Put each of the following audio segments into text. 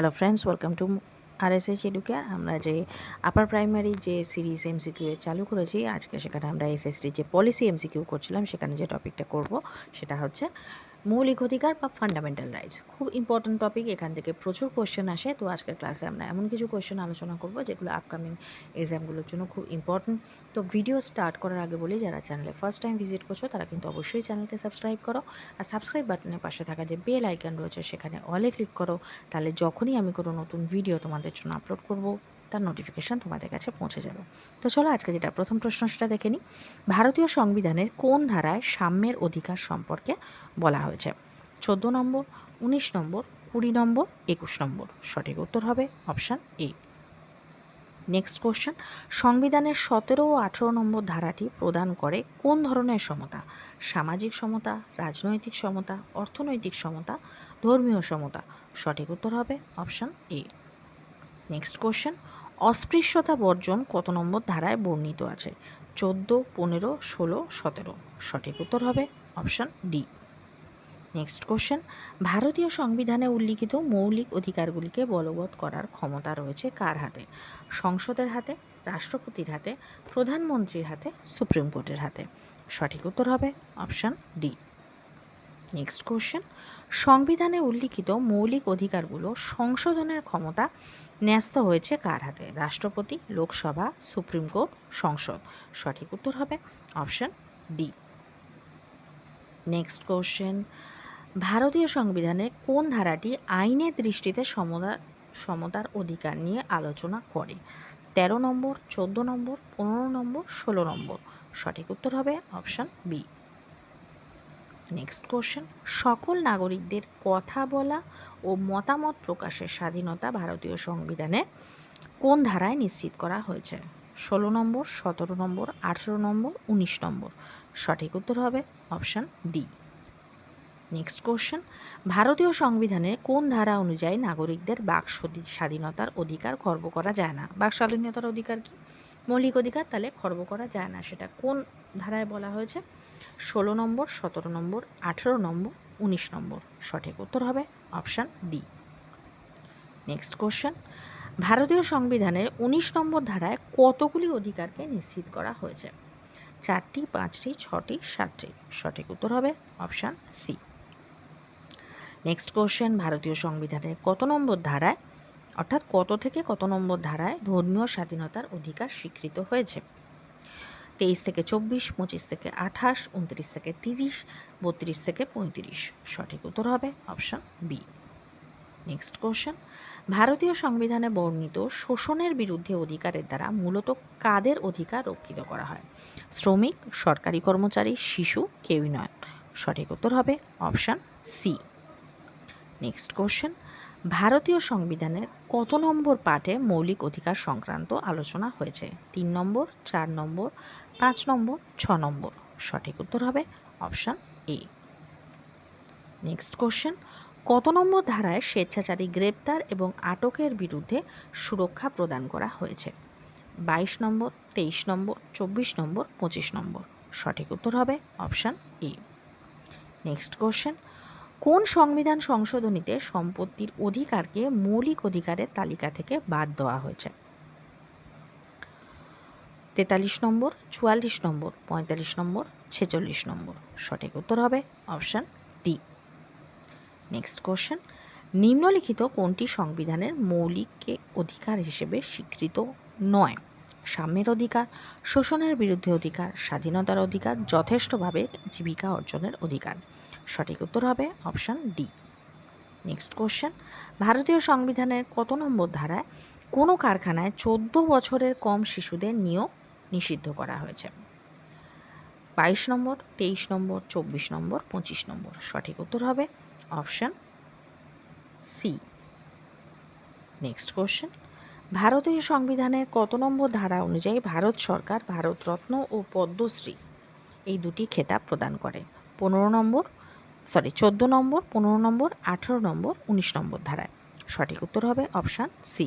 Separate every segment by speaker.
Speaker 1: Hello friends welcome to R S H Educare আমরা যে upper primary যে series MCQ চালু করেছি, আজকে সেখানে আমরা এসএসটির যে পলিসি এমসিকিউ করছিলাম, সেখানে যে টপিকটা করব, সেটা হচ্ছে মৌলিক অধিকার বা ফান্ডামেন্টাল রাইটস খুব ইম্পর্ট্যান্ট টপিক এখান থেকে প্রচুর কোয়েশ্চেন আসে। তো আজকের ক্লাসে আমরা এমন কিছু কোয়েশ্চেন আলোচনা করব, যেগুলো আপকামিং এক্সামগুলোর জন্য খুব ইম্পর্ট্যান্ট তো ভিডিও স্টার্ট করার আগে বলি, যারা চ্যানেলে ফার্স্ট টাইম ভিজিট করছ, তারা কিন্তু অবশ্যই চ্যানেলকে সাবস্ক্রাইব করো। আর সাবস্ক্রাইব বাটনের পাশে থাকা যে বেল আইকন রয়েছে, সেখানে অলে ক্লিক করো। তাহলে যখনই আমি কোনো নতুন ভিডিও তোমাদের জন্য আপলোড করব তার নোটিফিকেশান তোমাদের কাছে পৌঁছে যাবে। তো চলো আজকে যেটা প্রথম প্রশ্ন সেটা দেখে নিই। ভারতীয় সংবিধানের কোন ধারায় সাম্যের অধিকার সম্পর্কে বলা হয়েছে? চোদ্দ নম্বর, উনিশ নম্বর, কুড়ি নম্বর, একুশ নম্বর। সঠিক উত্তর হবে অপশান এ নেক্সট কোশ্চেন সংবিধানের সতেরো ও আঠেরো নম্বর ধারাটি প্রদান করে কোন ধরনের সমতা? সামাজিক সমতা, রাজনৈতিক সমতা, অর্থনৈতিক সমতা, ধর্মীয় সমতা? সঠিক উত্তর হবে অপশান এ নেক্সট কোশ্চেন অস্পৃশ্যতা বর্জন কত নম্বর ধারায় বর্ণিত আছে? চোদ্দ, পনেরো, ষোলো, সতেরো। সঠিক উত্তর হবে অপশান ডি। Next question. ভারতীয় সংবিধানে উল্লিখিত মৌলিক অধিকারগুলিকে বলবৎ করার ক্ষমতা রয়েছে কার হাতে? সংসদের হাতে, রাষ্ট্রপতির হাতে, প্রধানমন্ত্রীর হাতে, সুপ্রিম কোর্টের হাতে? সঠিক উত্তর হবে অপশান ডি। Next question. সংবিধানে উল্লিখিত মৌলিক অধিকারগুলো সংশোধনের ক্ষমতা ন্যস্ত হয়েছে কার হাতে? রাষ্ট্রপতি, লোকসভা, সুপ্রিম কোর্ট, সংসদ। সঠিক উত্তর হবে অপশান ডি। Next question. ভারতীয় সংবিধানে কোন ধারাটি আইনের দৃষ্টিতে সমতা, সমতার অধিকার নিয়ে আলোচনা করে? তেরো নম্বর, চোদ্দ নম্বর, পনেরো নম্বর, ষোলো নম্বর। সঠিক উত্তর হবে অপশান বি। নেক্সট কোশ্চেন সকল নাগরিকদের কথা বলা ও মতামত প্রকাশের স্বাধীনতা ভারতীয় সংবিধানে কোন ধারায় নিশ্চিত করা হয়েছে? ষোলো নম্বর, সতেরো নম্বর, আঠেরো নম্বর, উনিশ নম্বর। সঠিক উত্তর হবে অপশান ডি নেক্সট কোশ্চেন ভারতীয় সংবিধানে কোন ধারা অনুযায়ী নাগরিকদের বাক স্বাধীনতার অধিকার খর্ব করা যায় না? বাক স্বাধীনতার অধিকার কি? মৌলিক অধিকার তাহলে খর্ব করা যায় না। সেটা কোন ধারায় বলা হয়েছে? ষোলো নম্বর, সতেরো নম্বর, আঠেরো নম্বর, উনিশ নম্বর। সঠিক উত্তর হবে অপশান ডি। নেক্সট কোশ্চেন ভারতীয় সংবিধানের উনিশ নম্বর ধারায় কতগুলি অধিকারকে নিশ্চিত করা হয়েছে? চারটি, পাঁচটি, ছটি, সাতটি। সঠিক উত্তর হবে অপশান সি। নেক্সট কোশ্চেন ভারতীয় সংবিধানের কত নম্বর ধারায় অর্থাৎ কত থেকে কত নম্বর ধারায় ধর্মীয় স্বাধীনতার অধিকার স্বীকৃত হয়েছে? তেইশ থেকে চব্বিশ, পঁচিশ থেকে আঠাশ, উনত্রিশ থেকে তিরিশ, বত্রিশ থেকে পঁয়ত্রিশ। সঠিক উত্তর হবে অপশান বি। Next question. ভারতীয় সংবিধানে বর্ণিত শোষণের বিরুদ্ধে অধিকারের দ্বারা মূলত কাদের অধিকার রক্ষিত করা হয়? শ্রমিক, সরকারি কর্মচারী, শিশু, কেউই নয়। সঠিক উত্তর হবে অপশান সি। Next question. ভারতীয় সংবিধানের কত নম্বর পাঠে মৌলিক অধিকার সংক্রান্ত আলোচনা হয়েছে? তিন নম্বর, চার নম্বর, পাঁচ নম্বর, ছ নম্বর? সঠিক উত্তর হবে অপশান এ। Next question. কত নম্বর ধারায় স্বেচ্ছাচারী গ্রেপ্তার এবং আটকের বিরুদ্ধে সুরক্ষা প্রদান করা হয়েছে? বাইশ নম্বর, তেইশ নম্বর, চব্বিশ নম্বর, পঁচিশ নম্বর? সঠিক উত্তর হবে অপশান এ। Next question. কোন সংবিধান সংশোধনীতে সম্পত্তির অধিকারকে মৌলিক অধিকারের তালিকা থেকে বাদ দেওয়া হয়েছে? তেতাল্লিশ নম্বর, চুয়াল্লিশ নম্বর, পঁয়তাল্লিশ নম্বর, ছেচল্লিশ নম্বর। সঠিক উত্তর হবে অপশান ডি। Next question. নিম্নলিখিত কোনটি সংবিধানের মৌলিক অধিকার হিসেবে স্বীকৃত নয়? সাম্যের অধিকার, শোষণের বিরুদ্ধে অধিকার, স্বাধীনতার অধিকার, যথেষ্টভাবে জীবিকা অর্জনের অধিকার। সঠিক উত্তর হবে অপশান ডি। Next question. ভারতীয় সংবিধানের কত নম্বর ধারায় কোনো কারখানায় চোদ্দ বছরের কম শিশুদের নিয়োগ নিষিদ্ধ করা হয়েছে? বাইশ নম্বর, তেইশ নম্বর, চব্বিশ নম্বর, পঁচিশ নম্বর। সঠিক উত্তর হবে অপশান সি। Next question. ভারতীয় সংবিধানের কত নম্বর ধারা অনুযায়ী ভারত সরকার ভারতরত্ন ও পদ্মশ্রী এই দুটি খেতাব প্রদান করে? পনেরো নম্বর সরি চোদ্দ নম্বর, পনেরো নম্বর, আঠেরো নম্বর, উনিশ নম্বর ধারায়। সঠিক উত্তর হবে অপশান সি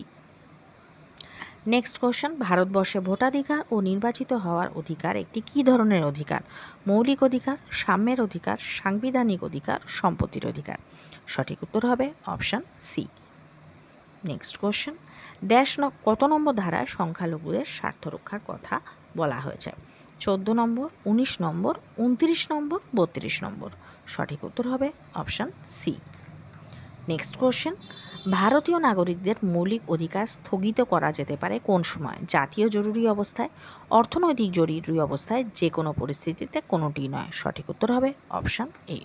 Speaker 1: নেক্সট কোশ্চেন ভারতবর্ষে ভোটাধিকার ও নির্বাচিত হওয়ার অধিকার একটি কী ধরনের অধিকার? মৌলিক অধিকার, সাম্যের অধিকার, সাংবিধানিক অধিকার, সম্পত্তির অধিকার। সঠিক উত্তর হবে অপশান সি নেক্সট কোশ্চেন ন, কত নম্বর ধারায় সংখ্যালঘুদের স্বার্থ রক্ষার কথা বলা হয়েছে? চোদ্দ নম্বর, উনিশ নম্বর, উনত্রিশ নম্বর, বত্রিশ নম্বর। সঠিক উত্তর হবে অপশান সি নেক্সট কোশ্চেন ভারতীয় নাগরিকদের মৌলিক অধিকার স্থগিত করা যেতে পারে কোন সময়? জাতীয় জরুরি অবস্থায়, অর্থনৈতিক জরুরি অবস্থায়, যে কোনো পরিস্থিতিতে কোনোটি নয়। সঠিক উত্তর হবে অপশান এ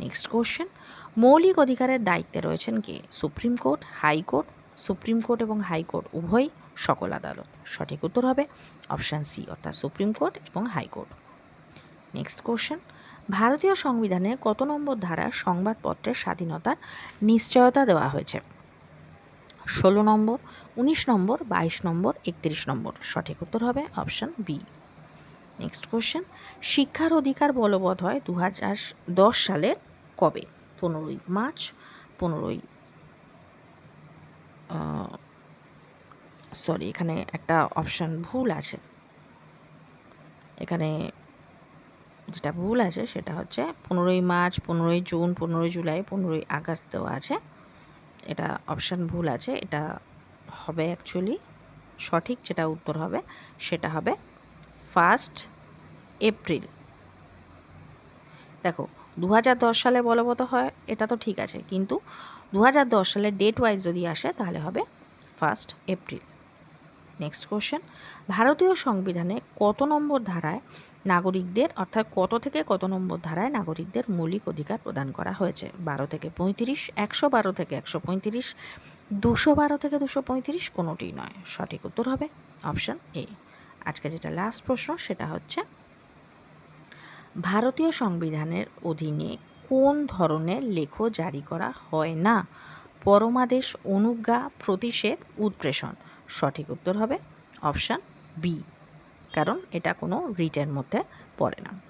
Speaker 1: নেক্সট কোশ্চেন মৌলিক অধিকারের দায়িত্বে রয়েছেন কে? Supreme court, high court supreme court এবং হাইকোর্ট উভয়ই সকল আদালত। সঠিক উত্তর হবে অপশান সি, অর্থাৎ সুপ্রিম কোর্ট এবং হাইকোর্ট নেক্সট কোশ্চেন ভারতীয় সংবিধানের কত নম্বর ধারা সংবাদপত্রের স্বাধীনতার নিশ্চয়তা দেওয়া হয়েছে? ষোলো নম্বর, উনিশ নম্বর, বাইশ নম্বর, একত্রিশ নম্বর। সঠিক উত্তর হবে অপশান বি। নেক্সট কোশ্চেন শিক্ষার অধিকার বলবৎ হয় দু হাজার দশ সালের কবে? পনেরোই মার্চ, পনেরোই সরি এখানে একটা অপশান ভুল আছে। এখানে যেটা ভুল আছে সেটা হচ্ছে পনেরোই মার্চ, পনেরোই জুন, পনেরোই জুলাই, পনেরোই আগস্ট দেওয়া আছে। এটা অপশান ভুল আছে, এটা হবে অ্যাকচুয়ালি সঠিক, যেটা উত্তর হবে সেটা হবে ফার্স্ট এপ্রিল দেখো দু হাজার দশ সালে বলবৎ হয়, এটা তো ঠিক আছে। কিন্তু দু হাজার দশ সালে ডেট ওয়াইজ যদি আসে, তাহলে হবে ফার্স্ট এপ্রিল নেক্সট কোশ্চেন ভারতীয় সংবিধানে কত নম্বর ধারায় নাগরিকদের, অর্থাৎ কত থেকে কত নম্বর ধারায় নাগরিকদের মৌলিক অধিকার প্রদান করা হয়েছে? বারো থেকে পঁয়ত্রিশ, একশো বারো থেকে একশো পঁয়ত্রিশ, দুশো বারো থেকে দুশো পঁয়ত্রিশ কোনোটিই নয়। সঠিক উত্তর হবে অপশান এ আজকে যেটা লাস্ট প্রশ্ন, সেটা হচ্ছে ভারতীয় সংবিধানের অধীনে কোন ধরনের লেখ জারি করা হয় না? পরমাদেশ অনুজ্ঞা প্রতিষেধ উৎপ্রেষণ। সঠিক উত্তর হবে অপশান বি। কারণ এটা কোনো রিটের মধ্যে পড়ে না।